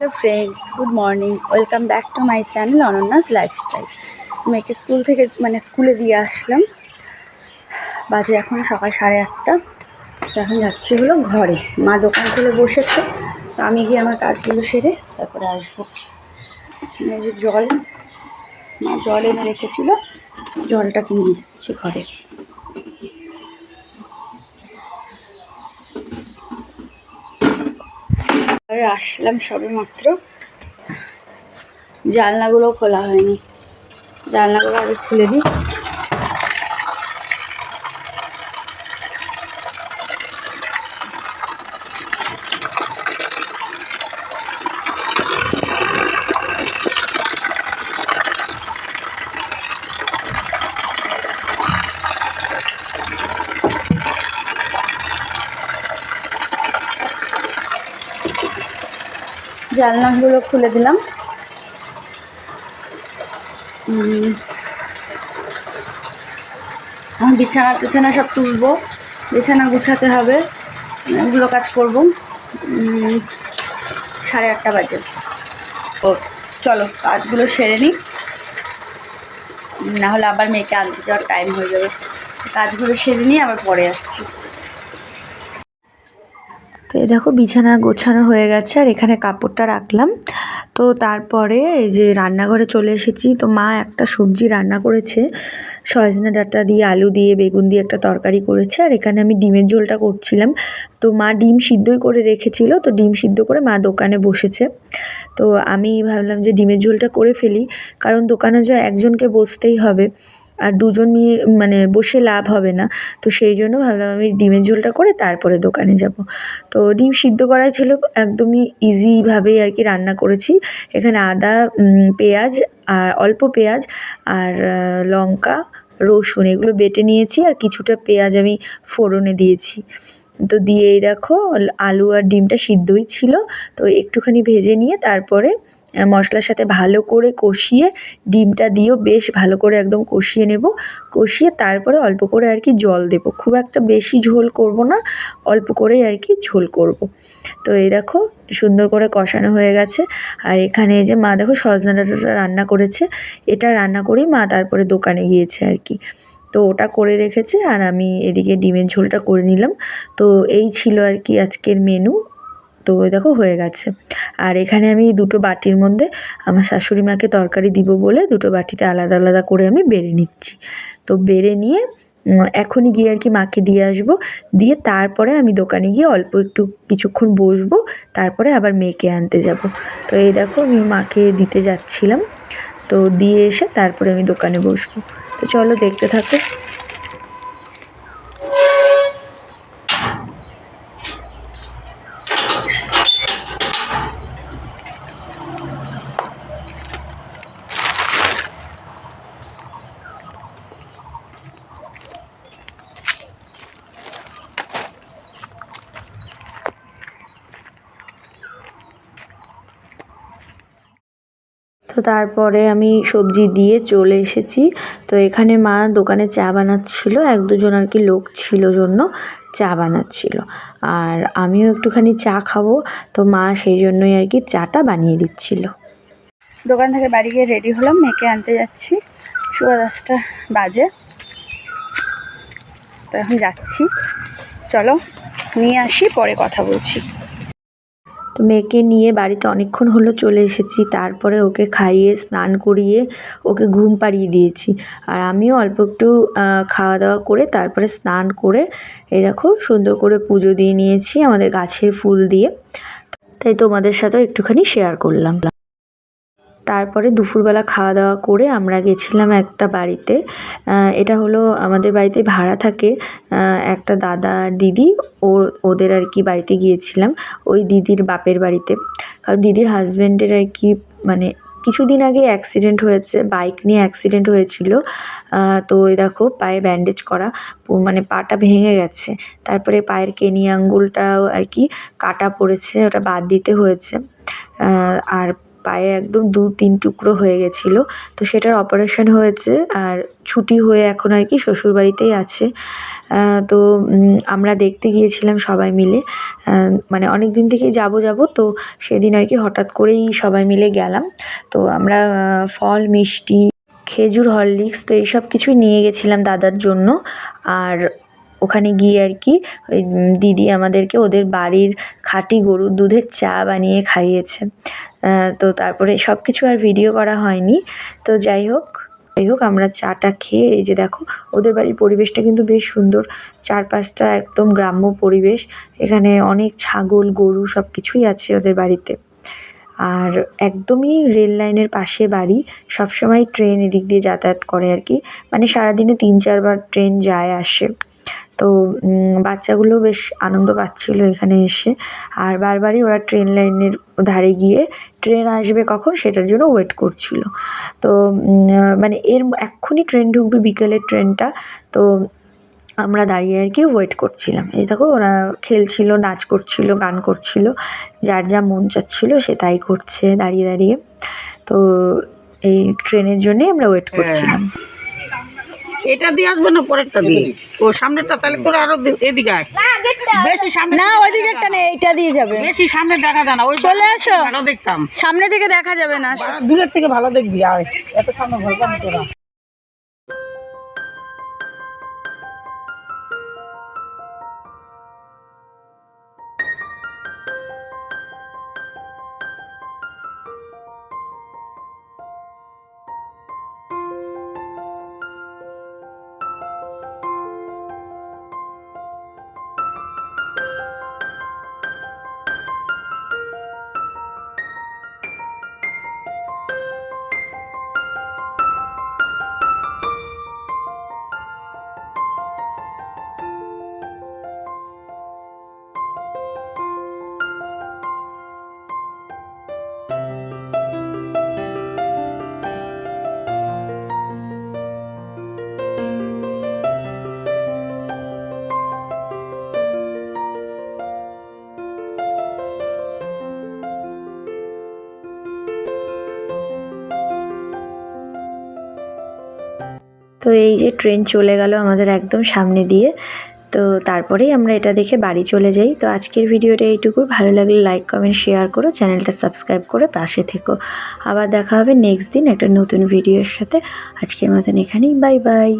Hello friends good morning welcome back to my channel Ananya's lifestyle মেয়েকে school থেকে মানে স্কুলে দিয়ে আসলাম। বাজে এখন সকাল সাড়ে আটটা। এখন যাচ্ছি হলো ঘরে। মা দোকান খুলে বসেছে। তো আমি গিয়ে আমার কাজগুলো সেরে তারপরে আসব। এই যে জল। মা জল এনে রেখেছিল। জলটাকে নিয়ে যাচ্ছি ঘরে। ঘরে আসলাম সবে মাত্র। জানলাগুলো খোলা হয়নি। জানলাগুলো আগে খুলে দিই। জানলাগুলো খুলে দিলাম। বিছানা টিছানা সব তুলবো। বিছানা গুছাতে হবে। এগুলো কাজ করব। সাড়ে আটটা বাজে। ও, চলো, কাজগুলো সেরে নিই। না হলে আবার মেয়েকে আনতে যাওয়ার টাইম হয়ে যাবে। কাজগুলো সেরে নিয়ে আবার পরে আসছি। তো এই দেখো বিছানা গোছানো হয়ে গেছে আর এখানে কাপড়টা রাখলাম। তো তারপরে এই যে রান্নাঘরে চলে এসেছি। তো মা একটা সবজি রান্না করেছে। সজনা ডাঁটা দিয়ে, আলু দিয়ে, বেগুন দিয়ে একটা তরকারি করেছে। আর এখানে আমি ডিমের ঝোলটা করছিলাম। তো মা ডিম সিদ্ধই করে রেখেছিল। তো ডিম সিদ্ধ করে মা দোকানে বসেছে। তো আমি ভাবলাম যে ডিমের ঝোলটা করে ফেলি। কারণ দোকানে যে একজনকে বসতেই হবে। আর দুজন মিলে মানে বসে লাভ হবে না। তো সেই জন্য ভাবলাম আমি ডিমের ঝোলটা করে তারপরে দোকানে যাব। তো ডিম সিদ্ধ করাই ছিল, একদমই ইজিভাবেই আর কি রান্না করেছি। এখানে আদা পেঁয়াজ আর অল্প পেঁয়াজ আর লঙ্কা, রসুন এগুলো বেটে নিয়েছি আর কিছুটা পেঁয়াজ আমি ফোড়নে দিয়েছি। তো দিয়েই দেখো, আলু আর ডিমটা সিদ্ধই ছিল। তো একটুখানি ভেজে নিয়ে তারপরে মশলার সাথে ভালো করে কষিয়ে ডিমটা দিয়েও বেশ ভালো করে একদম কষিয়ে নেব। কষিয়ে তারপরে অল্প করে আর কি জল দেব। খুব একটা বেশি ঝোল করব না, অল্প করেই আর কি ঝোল করব। তো এই দেখো সুন্দর করে কষানো হয়ে গেছে। আর এখানে যে মা দেখো সজনা ডাঁটাটা রান্না করেছে। এটা রান্না করেই মা তারপরে দোকানে গিয়েছে আর কি। তো ওটা করে রেখেছে আর আমি এদিকে ডিমের ঝোলটা করে নিলাম। তো এই ছিল আর কি আজকের মেনু তো দেখো হয়ে গেছে। আর এখানে আমি দুটো বাটির মধ্যে আমার শাশুড়ি মাকে তরকারি দিব বলে দুটো বাটিতে আলাদা আলাদা করে আমি বেড়ে নিচ্ছি। তো বেড়ে নিয়ে এখনই গিয়ে আর কি মাকে দিয়ে আসব। দিয়ে তারপরে আমি দোকানে গিয়ে অল্প একটু কিছুক্ষণ বসবো, তারপরে আবার মেয়েকে আনতে যাব। তো এই দেখো আমি মাকে দিতে যাচ্ছিলাম। তো দিয়ে এসে তারপরে আমি দোকানে বসবো। তো চলো দেখতে থাকো। তো তারপরে আমি সবজি দিয়ে চলে এসেছি। তো এখানে মা দোকানে চা বানাচ্ছিল, এক দুজন আর কি লোক ছিল জন্য চা বানাচ্ছিল। আর আমিও একটুখানি চা খাব, তো মা সেই জন্যই আর কি চাটা বানিয়ে দিচ্ছিল। দোকান থেকে বাড়ি গিয়ে রেডি হলাম, মেয়েকে আনতে যাচ্ছি। সোয়া দশটা বাজে। তো এখন যাচ্ছি। চলো, নিয়ে আসি, পরে কথা বলছি। তো মেয়েকে নিয়ে বাড়িতে অনেকক্ষণ হলো চলে এসেছি। তারপরে ওকে খাইয়ে, স্নান করিয়ে ওকে ঘুম পাড়িয়ে দিয়েছি। আর আমিও অল্প একটু খাওয়া দাওয়া করে তারপরে স্নান করে এই দেখো সুন্দর করে পুজো দিয়ে নিয়েছি আমাদের গাছের ফুল দিয়ে। তাই তোমাদের সাথেও একটুখানি শেয়ার করলাম। তারপরে দুপুরবেলা খাওয়া দাওয়া করে আমরা গেছিলাম একটা বাড়িতে। এটা হলো আমাদের বাড়িতে ভাড়া থাকে। একটা দাদা, দিদি, ও, ওদের আর কি বাড়িতে গিয়েছিলাম। ওই দিদির বাপের বাড়িতে। কারণ দিদির হাজব্যান্ডের আর কি মানে কিছুদিন আগে অ্যাক্সিডেন্ট হয়েছে বাইক নিয়ে অ্যাক্সিডেন্ট হয়েছিল। তো ওই দেখো পায়ে ব্যান্ডেজ করা মানে পাটা ভেঙে গেছে। তারপরে পায়ের কেনি আঙ্গুলটাও আর কি কাটা পড়েছে, ওটা বাদ দিতে হয়েছে। আর পায়ে একদম দু তিন টুকরো হয়ে গেছিল। তো সেটার অপারেশন হয়েছে আর ছুটি হয়ে এখন আর কি শ্বশুরবাড়িতেই আছে। তো আমরা দেখতে গিয়েছিলাম সবাই মিলে। মানে অনেক দিন থেকেই যাব যাব, তো সেদিন আর কি হঠাৎ করেই সবাই মিলে গেলাম। তো আমরা ফল, মিষ্টি, খেজুর, হরলিক্স, তো এইসব কিছুই নিয়ে গেছিলাম দাদার জন্য। আর ওখানে গিয়ে আর কি ওই দিদি আমাদেরকে ওদের বাড়ির খাঁটি গরুর দুধের চা বানিয়ে খাইয়েছে। তো তারপরে সব কিছু আর ভিডিও করা হয়নি। তো যাই হোক যাই হোক, আমরা চাটা খেয়ে এই যে দেখো, ওদের বাড়ির পরিবেশটা কিন্তু বেশ সুন্দর। চারপাশটা একদম গ্রাম্য পরিবেশ। এখানে অনেক ছাগল, গরু সব কিছুই আছে ওদের বাড়িতে। আর একদমই রেল লাইনের পাশে বাড়ি। সবসময় ট্রেন এদিক দিয়ে যাতায়াত করে আর কি। মানে সারাদিনে তিন চারবার ট্রেন যায়, আসে। তো বাচ্চাগুলো বেশ আনন্দ পাচ্ছিল এখানে এসে। আর বারবারই ওরা ট্রেন লাইনের ধারে গিয়ে ট্রেন আসবে কখন সেটার জন্য ওয়েট করছিল। তো মানে এর এক্ষুনি ট্রেন ঢুকবে বিকেলের ট্রেনটা তো আমরা দাঁড়িয়ে আর কি ওয়েট করছিলাম। এই দেখো ওরা খেলছিল নাচ করছিল গান করছিল। যার যা মন চাচ্ছিল সে তাই করছে দাঁড়িয়ে দাঁড়িয়ে। তো এই ট্রেনের জন্যই আমরা ওয়েট করছিলাম। এটা দিয়ে আসবে না পরেরটা দিয়ে? ও সামনেরটা তাহলে করে আরও এদিকে আয়। বেশি সামনে না ওই দিকেরটা নেই এইটা দিয়ে যাবে। বেশি সামনে দেখা যায় না ওই চলে আসো। ভালো দেখতাম। সামনে থেকে দেখা যাবে না দূরের থেকে ভালো দেখবি আয়। এত সামনে ভয় পাবি তোরা। তো এই যে ট্রেন চলে গেল আমাদের একদম সামনে দিয়ে। তো তারপরেই আমরা এটা দেখে বাড়ি চলে যাই। তো আজকের ভিডিওটা এইটুকু ভালো লাগলে লাইক কমেন্ট শেয়ার করো। চ্যানেলটা সাবস্ক্রাইব করে পাশে থেকো। আবার দেখা হবে নেক্সট দিন একটা নতুন ভিডিওর সাথে। আজকের মতন এখানেই। Bye bye